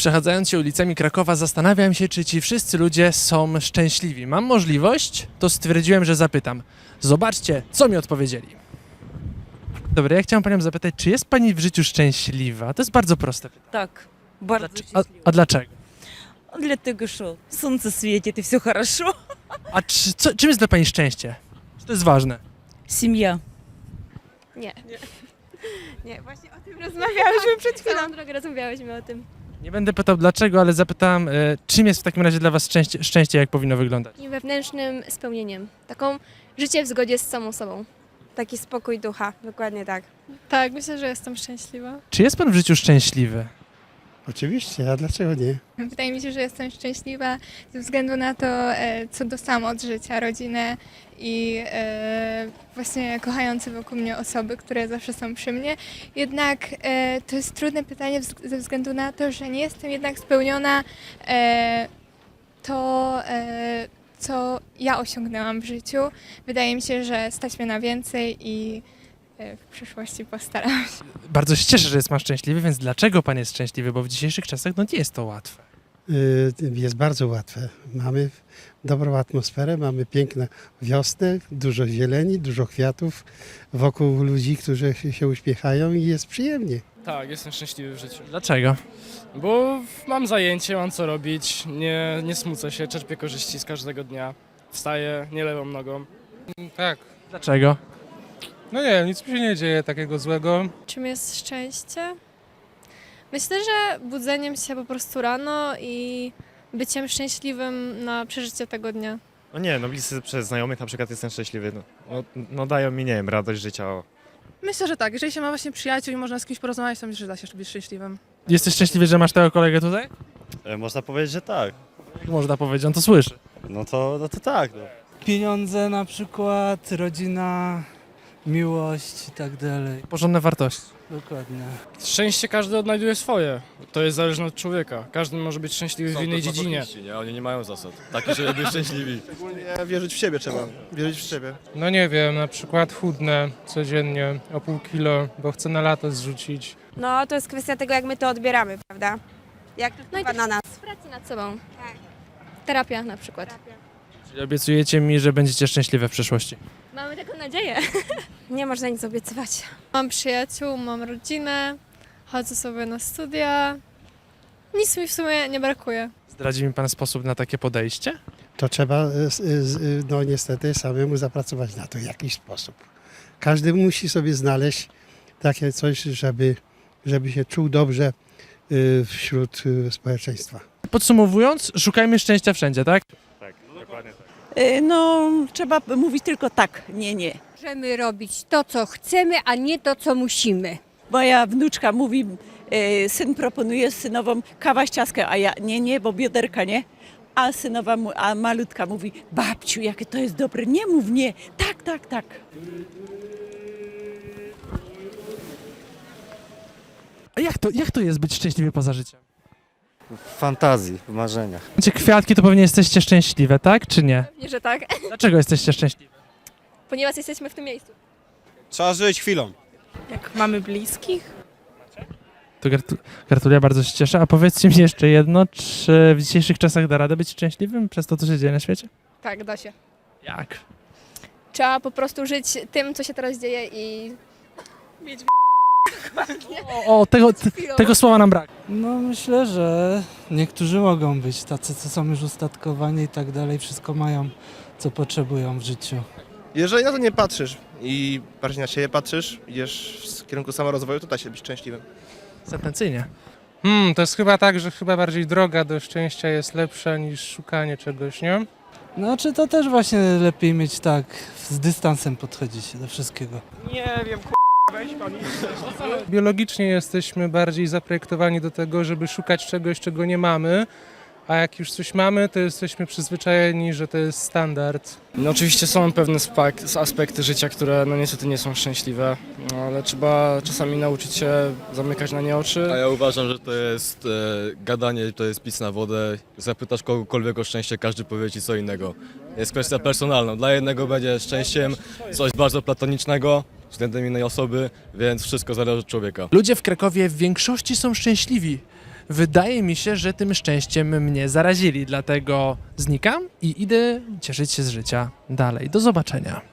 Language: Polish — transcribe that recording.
Przechadzając się ulicami Krakowa, zastanawiam się, czy ci wszyscy ludzie są szczęśliwi. Mam możliwość, to stwierdziłem, że zapytam. Zobaczcie, co mi odpowiedzieli. Dobra, ja chciałem panią zapytać, czy jest pani w życiu szczęśliwa? To jest bardzo proste pytanie. Так, bardzo Dlacze- a, щаслива. a dlaczego? Dlatego, що сонце світить і все хорошо. A czy, co, czym jest dla pani szczęście? Czy to jest ważne? Сім'я. Nie. Nie, właśnie o tym rozmawiałyśmy przed chwilą. Całą drogę rozmawiałyśmy o tym. Nie będę pytał dlaczego, ale zapytam, e, czym jest w takim razie dla was szczęście, szczęście jak powinno wyglądać? Takim wewnętrznym spełnieniem. Taką życie w zgodzie z samą sobą. Taki spokój ducha, dokładnie tak. Tak, myślę, że jestem szczęśliwa. Czy jest pan w życiu szczęśliwy? Oczywiście, a dlaczego nie? Wydaje mi się, że jestem szczęśliwa ze względu na to, e, co dostałam od życia, rodzinę i e, właśnie kochające wokół mnie osoby, które zawsze są przy mnie. Jednak e, to jest trudne pytanie ze względu na to, że nie jestem jednak spełniona to, co ja osiągnęłam w życiu. Wydaje mi się, że stać mnie na więcej i w przyszłości postaram się. Bardzo się cieszę, że jest pan szczęśliwy, więc dlaczego pan jest szczęśliwy? Bo w dzisiejszych czasach no nie jest to łatwe. Y, Jest bardzo łatwe. Mamy dobrą atmosferę, mamy piękną wiosnę, dużo zieleni, dużo kwiatów wokół ludzi, którzy się- się uśmiechają i jest przyjemnie. Tak, jestem szczęśliwy w życiu. Dlaczego? Bo mam zajęcie, mam co robić, nie, nie smucę się, czerpię korzyści z każdego dnia. Wstaję, nie lewą nogą. Tak. Dlaczego? No nie wiem, nic mi się nie dzieje takiego złego. Czym jest szczęście? Myślę, że budzeniem się po prostu rano i byciem szczęśliwym na przeżycie tego dnia. No nie, no bliscy przez znajomych na przykład jestem szczęśliwy. No, no, no dają mi, nie wiem, radość życia. O. Myślę, że tak. Jeżeli się ma właśnie przyjaciół i można z kimś porozmawiać, to myślę, że da się być szczęśliwym. Jesteś szczęśliwy, że masz tego kolegę tutaj? E, Można powiedzieć, że tak. Jak można powiedzieć, on to słyszy. No to, no to tak. No. Pieniądze na przykład, rodzina, miłość i tak dalej. Porządne wartości. Dokładnie. Szczęście każdy odnajduje swoje. To jest zależne od człowieka. Każdy może być szczęśliwy w innej dziedzinie. Nie? Oni nie mają zasad. Takie, żeby być szczęśliwi. Nie, wierzyć w siebie trzeba. Wierzyć w siebie. No nie wiem, na przykład chudnę codziennie o pół kilo, bo chcę na lato zrzucić. No, to jest kwestia tego, jak my to odbieramy, prawda? Jak to No i wpływa też na nas. pracy nad sobą. Tak. Terapia na przykład. Czyli obiecujecie mi, że będziecie szczęśliwe w przyszłości. Mamy taką nadzieję. Nie można nic obiecywać. Mam przyjaciół, mam rodzinę, chodzę sobie na studia. Nic mi w sumie nie brakuje. Zdradzi mi pan sposób na takie podejście? To trzeba, y, s- y, no niestety, samemu zapracować na to w jakiś sposób. Każdy musi sobie znaleźć takie coś, żeby, żeby się czuł dobrze wśród społeczeństwa. Podsumowując, szukajmy szczęścia wszędzie, tak? Tak. No, trzeba mówić tylko tak, nie, nie. Możemy robić to, co chcemy, a nie to, co musimy. Moja wnuczka mówi, e, syn proponuje synową kawa z a ja nie, nie, bo bioderka nie. A synowa, a malutka mówi, babciu, jakie to jest dobre, nie mów nie. Tak, tak, tak. A jak to, jak to jest być szczęśliwy poza życiem? W fantazji, w marzeniach. Macie kwiatki, to pewnie jesteście szczęśliwe, tak? Czy nie? Pewnie, że tak. Dlaczego jesteście szczęśliwi? Ponieważ jesteśmy w tym miejscu. Trzeba żyć chwilą. Jak mamy bliskich? To gratu- gratuluję, bardzo się cieszę. A powiedzcie mi jeszcze jedno, czy w dzisiejszych czasach da radę być szczęśliwym przez to, co się dzieje na świecie? Tak, da się. Jak? Trzeba po prostu żyć tym, co się teraz dzieje i O, o tego, tego słowa nam brak. No myślę, że niektórzy mogą być tacy, co są już ustatkowani i tak dalej, wszystko mają, co potrzebują w życiu. Jeżeli na to nie patrzysz i bardziej na siebie patrzysz, idziesz w kierunku samorozwoju, to da się być szczęśliwym. Sentencyjnie. Hmm, to jest chyba tak, że chyba bardziej droga do szczęścia jest lepsza niż szukanie czegoś, nie? No czy to też właśnie lepiej mieć tak, z dystansem podchodzić do wszystkiego. Nie wiem. Biologicznie jesteśmy bardziej zaprojektowani do tego, żeby szukać czegoś, czego nie mamy, a jak już coś mamy, to jesteśmy przyzwyczajeni, że to jest standard. No oczywiście są pewne aspekty życia, które no niestety nie są szczęśliwe, no, ale trzeba czasami nauczyć się zamykać na nie oczy. A ja uważam, że to jest e, gadanie, to jest pis na wodę. Zapytasz kogokolwiek o szczęście, każdy powie ci co innego. Jest kwestia personalna. Dla jednego będzie szczęściem coś bardzo platonicznego względem innej osoby, więc wszystko zależy od człowieka. Ludzie w Krakowie w większości są szczęśliwi. Wydaje mi się, że tym szczęściem mnie zarazili, dlatego znikam i idę cieszyć się z życia dalej. Do zobaczenia.